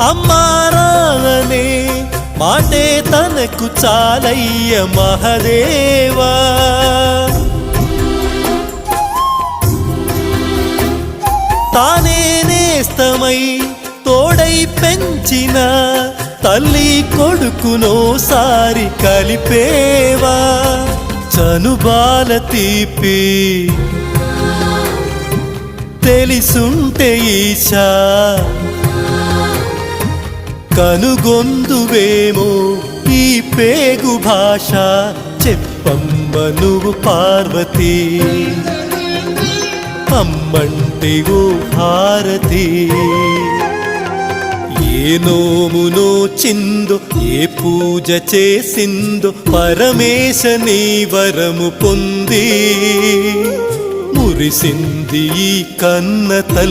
అమ్మారానే మాటే తనకు చాలయ్య మహదేవా. తానే నేస్తమై తోడై పెంచిన తల్లి కొడుకునో సారి కలిపేవా. చనుబాల తీపి తెలిసుంటే ఈశా కనుగొందువేమో ఈ పేగు భాష. చెప్పమ్మ నువ్వు పార్వతి. అమ్మంటే ఓ భారతి. ఏ నోమునో చిందో ఏ పూజ చేసిందో పరమేశ నీ వరము పొంది. మురిసింది ఈ కన్న తల్లి